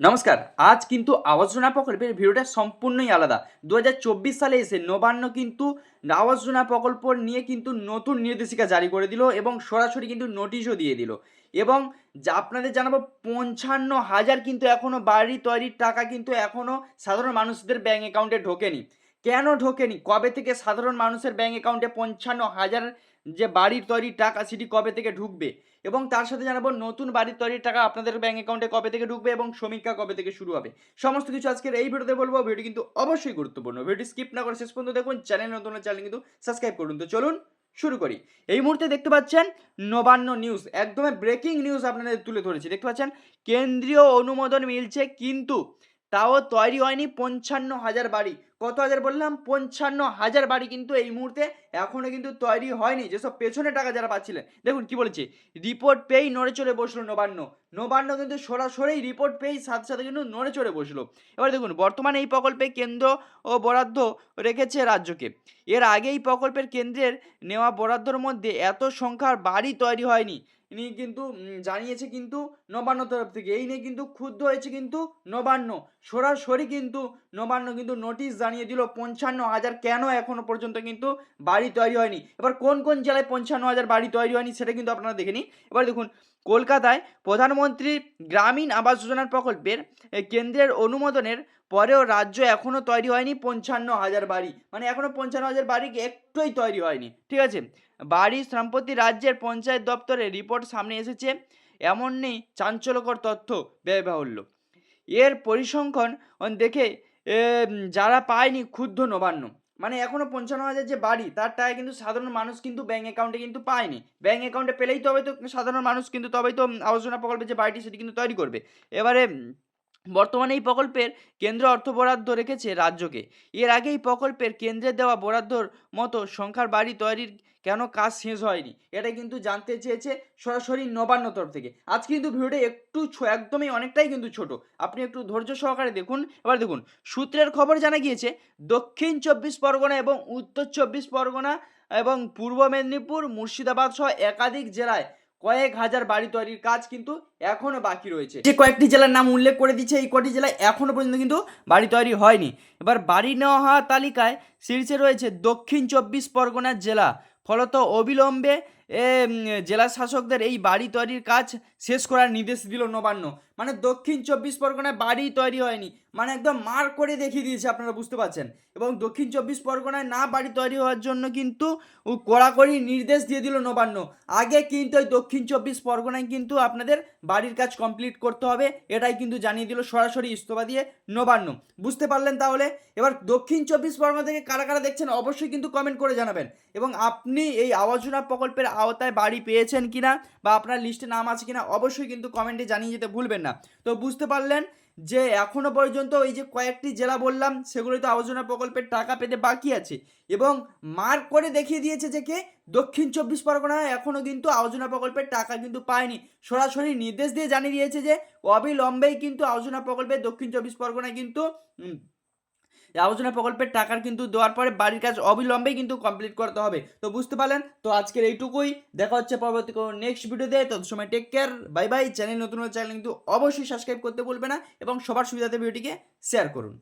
নমস্কার, আজ কিন্তু আবাস যোজনা প্রকল্পের ভিডিওটা সম্পূর্ণই আলাদা। দু হাজার চব্বিশ সালে এসে নবান্ন কিন্তু আবাস যোজনা প্রকল্প নিয়ে কিন্তু নতুন নির্দেশিকা জারি করে দিল এবং সরাসরি কিন্তু নোটিশও দিয়ে দিল। এবং আপনাদের জানাব, পঞ্চান্ন হাজার কিন্তু এখনও বাড়ি তৈরির টাকা কিন্তু এখনও সাধারণ মানুষদের ব্যাঙ্ক অ্যাকাউন্টে ঢোকেনি। কেন ঢোকেনি? কবে থেকে সাধারণ মানুষের ব্যাঙ্ক অ্যাকাউন্টে পঞ্চান্ন হাজার যে বাড়ির তৈরির টাকা সেটি কবে থেকে ঢুকবে? এবং তার সাথে জানাব নতুন বাড়ির তৈরির টাকা আপনাদের ব্যাঙ্ক অ্যাকাউন্টে কবে থেকে ঢুকবে এবং সমীক্ষা কবে থেকে শুরু হবে। সমস্ত কিছু আজকের এই ভিডিওতে বলব ভিডিও কিন্তু অবশ্যই গুরুত্বপূর্ণ। ভিডিও স্কিপ না করে শেষ পর্যন্ত দেখুন চ্যানেল নতুন চ্যানেল কিন্তু সাবস্ক্রাইব করুন। তো চলুন শুরু করি। এই মুহূর্তে দেখতে পাচ্ছেন নবান্ন নিউজ একদমই ব্রেকিং নিউজ আপনাদের তুলে ধরেছি। দেখতে পাচ্ছেন, কেন্দ্রীয় অনুমোদন মিলছে কিন্তু তাও তৈরি হয়নি পঞ্চান্ন হাজার বাড়ি। কত হাজার বললাম? পঞ্চান্ন হাজার বাড়ি কিন্তু এই মুহূর্তে এখনও কিন্তু তৈরি হয়নি। যেসব পেছনে টাকা যারা পাচ্ছিলেন, দেখুন কি বলেছে রিপোর্ট পেয়েই নড়ে চড়ে বসল নবান্ন। নবান্ন কিন্তু সরাসরি রিপোর্ট পেয়েই সাথে সাথে কিন্তু নড়ে চড়ে বসল। এবার দেখুন, বর্তমানে এই প্রকল্পে কেন্দ্র ও বরাদ্দ রেখেছে রাজ্যকে। এর আগে এই প্রকল্পের কেন্দ্রের নেওয়া বরাদ্দর মধ্যে এত সংখ্যার বাড়ি তৈরি হয়নি। ইনি কিন্তু জানিয়েছে কিন্তু নবান্ন তরফ থেকে। এই নিয়ে কিন্তু ক্ষুব্ধ হয়েছে কিন্তু নবান্ন। সরাসরি কিন্তু নবান্ন কিন্তু নোটিশ জানিয়ে দিল, পঞ্চান্ন হাজার কেন এখনও পর্যন্ত কিন্তু বাড়ি তৈরি হয়নি? এবার কোন কোন জেলায় পঞ্চান্ন হাজার বাড়ি তৈরি হয়নি সেটা কিন্তু আপনারা দেখে নিন। এবার দেখুন, কলকাতায় প্রধানমন্ত্রী গ্রামীণ আবাস যোজনার প্রকল্পের কেন্দ্রের অনুমোদনের পরেও রাজ্য এখনও তৈরি হয়নি পঞ্চান্ন হাজার বাড়ি। মানে এখনও পঞ্চান্ন হাজার বাড়ি একটুই তৈরি হয়নি ঠিক আছে? বাড়ি সম্প্রতি রাজ্যের পঞ্চায়েত দপ্তরে রিপোর্ট সামনে এসেছে এমন নেই চাঞ্চল্যকর তথ্য ব্যয়বাহুল্য। এর পরিসংখ্যান দেখে যারা পায়নি ক্ষুব্ধ নবান্ন। মানে এখনও পঞ্চান্ন হাজার যে বাড়ি তার টাকা কিন্তু সাধারণ মানুষ কিন্তু ব্যাঙ্ক অ্যাকাউন্টে কিন্তু পায়নি। ব্যাঙ্ক অ্যাকাউন্টে পেলেই তবে তো সাধারণ মানুষ কিন্তু তবেই তো উম, প্রকল্পে যে বাড়িটি সেটি কিন্তু তৈরি করবে। এবারে বর্তমানে এই প্রকল্পের কেন্দ্র অর্থ বরাদ্দ রেখেছে রাজ্যকে। এর আগে এই প্রকল্পের কেন্দ্রের দেওয়া বরাদ্দর মতো সংখ্যার বাড়ি তৈরির কেন কাজ শেষ হয়নি, এটা কিন্তু জানতে চেয়েছে সরাসরি নবান্ন তরফ থেকে। আজকে কিন্তু ভিডিওটা একটু একদমই অনেকটাই কিন্তু ছোট। আপনি একটু ধৈর্য সহকারে দেখুন। এবার দেখুন, সূত্রের খবর জানা গিয়েছে, দক্ষিণ চব্বিশ পরগনা এবং উত্তর চব্বিশ পরগনা এবং পূর্ব মেদিনীপুর, মুর্শিদাবাদ সহ একাধিক জেলায় কয়েক হাজার বাড়ি তৈরির কাজ কিন্তু এখনও বাকি রয়েছে। যে কয়েকটি জেলার নাম উল্লেখ করে দিচ্ছে, এই কটি জেলায় এখনও পর্যন্ত কিন্তু বাড়ি তৈরি হয়নি। এবার বাড়ি নেওয়া হওয়া তালিকায় শীর্ষে রয়েছে দক্ষিণ চব্বিশ পরগনার জেলা। ফলত অবিলম্বে জেলা শাসকদের এই বাড়ি তৈরির কাজ শেষ করার নির্দেশ দিল নবান্ন। মানে দক্ষিণ চব্বিশ পরগনায় বাড়ি তৈরি হয়নি। মানে একদম মার করে দেখিয়ে দিয়েছে, আপনারা বুঝতে পারছেন। এবং দক্ষিণ চব্বিশ পরগনায় না বাড়ি তৈরি হওয়ার জন্য কিন্তু কড়াকড়ি নির্দেশ দিয়ে দিল নবান্ন। আগে কিন্তু ওই দক্ষিণ চব্বিশ পরগনায় কিন্তু আপনাদের বাড়ির কাজ কমপ্লিট করতে হবে, এটাই কিন্তু জানিয়ে দিল সরাসরি ইস্তফা দিয়ে নবান্ন। বুঝতে পারলেন তাহলে? এবার দক্ষিণ চব্বিশ পরগনা থেকে কারা কারা দেখছেন অবশ্যই কিন্তু কমেন্ট করে জানাবেন। এবং আপনি এই আবাস যোজনা প্রকল্পের আওতায় বাড়ি পেয়েছেন কিনা বা আপনার লিস্টে নাম আছে কিনা অবশ্যই কিন্তু কমেন্টে জানিয়ে যেতে ভুলবেন না। তো বুঝতে পারলেন? যে এখনও পর্যন্ত এই যে কয়েকটি জেলা বললাম সেগুলি তো আবর্জনা প্রকল্পের টাকা পেতে বাকি আছে। এবং মার্ক করে দেখিয়ে দিয়েছে যে কে? দক্ষিণ চব্বিশ পরগনায় এখনও কিন্তু আলোচনা প্রকল্পের টাকা কিন্তু পায়নি। সরাসরি নির্দেশ দিয়ে জানিয়ে দিয়েছে যে অবিলম্বেই কিন্তু আলোচনা প্রকল্পে দক্ষিণ চব্বিশ পরগনায় কিন্তু আলোচনা প্রকল্পের টাকার কিন্তু দেওয়ার পরে বাড়ির কাজ অবিলম্বে কিন্তু কমপ্লিট করতে হবে। তো বুঝতে পারলেন? তো আজকের এইটুকুই। দেখা হচ্ছে পরবর্তী কোনো নেক্সট ভিডিওতে তত সময় take care bye bye channel নতুন চ্যানেল কিন্তু অবশ্যই সাবস্ক্রাইব করতে বলবে না এবং সবার সুবিধাতে ভিডিওটিকে শেয়ার করুন।